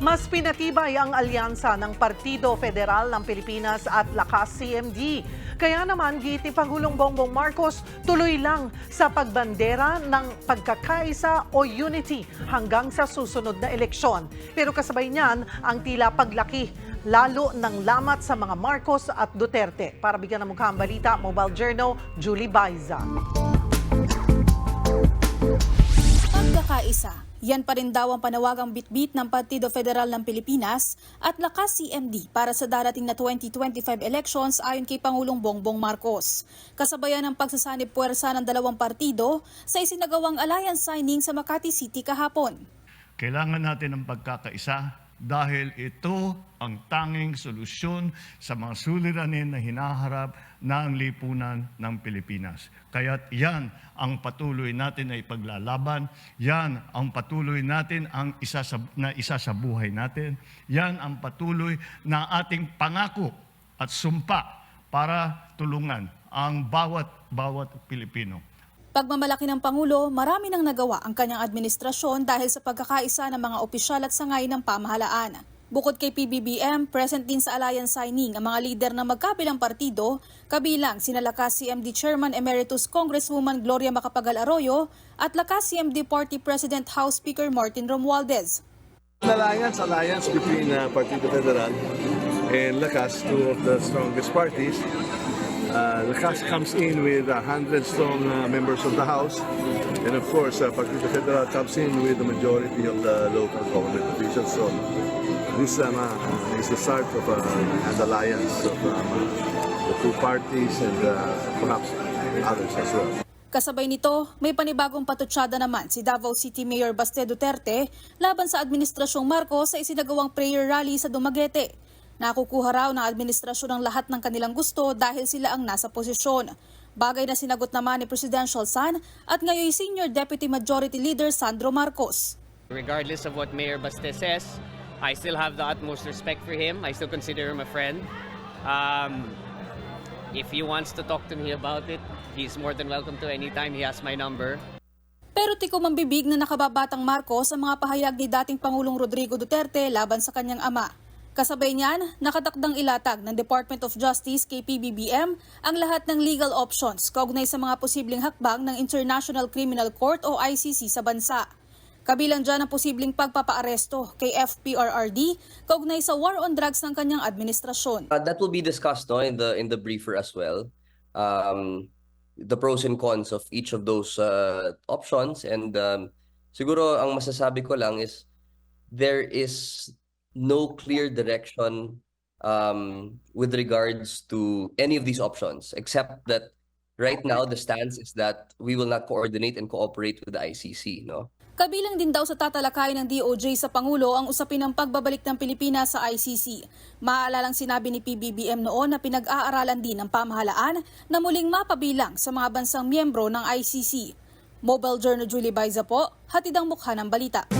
Mas pinatibay ang alyansa ng Partido Federal ng Pilipinas at Lakas CMD. Kaya naman, giti Pangulong Bongbong Marcos, tuloy lang sa pagbandera ng pagkakaisa o unity hanggang sa susunod na eleksyon. Pero kasabay niyan, ang tila paglaki lalo ng lamat sa mga Marcos at Duterte. Para bigyan ng mukha ang balita, Mobile Journal, Julie Baiza. Pagkakaisa, yan pa rin daw ang panawagang bitbit ng Partido Federal ng Pilipinas at lakas CMD para sa darating na 2025 elections ayon kay Pangulong Bongbong Marcos. Kasabayan ng pagsasanib puwersa ng dalawang partido sa isinagawang alliance signing sa Makati City kahapon. Kailangan natin ng pagkakaisa dahil ito ang tanging solusyon sa mga suliranin na hinaharap ng lipunan ng Pilipinas. Kaya't yan ang patuloy natin na ipaglalaban, yan ang patuloy natin ang isa sa, na isa sa buhay natin, yan ang patuloy na ating pangako at sumpa para tulungan ang bawat bawat Pilipino. Pagmamalaki ng Pangulo, marami nang nagawa ang kanyang administrasyon dahil sa pagkakaisa ng mga opisyal at sangay ng pamahalaan. Bukod kay PBBM, present din sa alliance signing ang mga lider ng magkabilang partido, kabilang sina Lakas CMD Chairman Emeritus Congresswoman Gloria Macapagal Arroyo at Lakas CMD Party President House Speaker Martin Romualdez. An alliance, alliance between uh, Partido Federal and Lakas, two of the strongest parties. Uh, Lakas comes in with a hundred strong uh, members of the House, and of course, uh, Partido Federal comes in with the majority of the local government officials. So, this um, uh, is the start of uh, an alliance of um, uh, the two parties and uh, perhaps others as well. Kasabay nito, may panibagong patutsada naman si Davao City Mayor Baste Duterte laban sa Administrasyong Marcos sa isinagawang prayer rally sa Dumaguete. Nakukuha raw ng administrasyon ang lahat ng kanilang gusto dahil sila ang nasa posisyon. Bagay na sinagot naman ni Presidential Son at ngayon Senior Deputy Majority Leader Sandro Marcos. Regardless of what Mayor Baste says, I still have the utmost respect for him. I still consider him a friend. Um, if he wants to talk to me about it, he's more than welcome to anytime. He has my number. Pero tikom ang bibig na nakababatang Marcos sa mga pahayag ni dating Pangulong Rodrigo Duterte laban sa kanyang ama. Kasabay niyan, nakatakdang ilatag ng Department of Justice kay PBBM ang lahat ng legal options kaugnay sa mga posibleng hakbang ng International Criminal Court o ICC sa bansa. Kabilang dyan ang posibleng pagpapaaresto kay FPRRD kaugnay sa war on drugs ng kanyang administrasyon. Uh, that will be discussed no, in the in the briefer as well. Um, the pros and cons of each of those uh, options and um, siguro ang masasabi ko lang is there is no clear direction um, with regards to any of these options except that right now the stance is that we will not coordinate and cooperate with the ICC no Kabilang din daw sa tatalakay ng DOJ sa Pangulo ang usapin ng pagbabalik ng Pilipinas sa ICC. Maalalang sinabi ni PBBM noon na pinag-aaralan din ng pamahalaan na muling mapabilang sa mga bansang miyembro ng ICC. Mobile Journal Julie Baiza po, hatid ang mukha ng balita.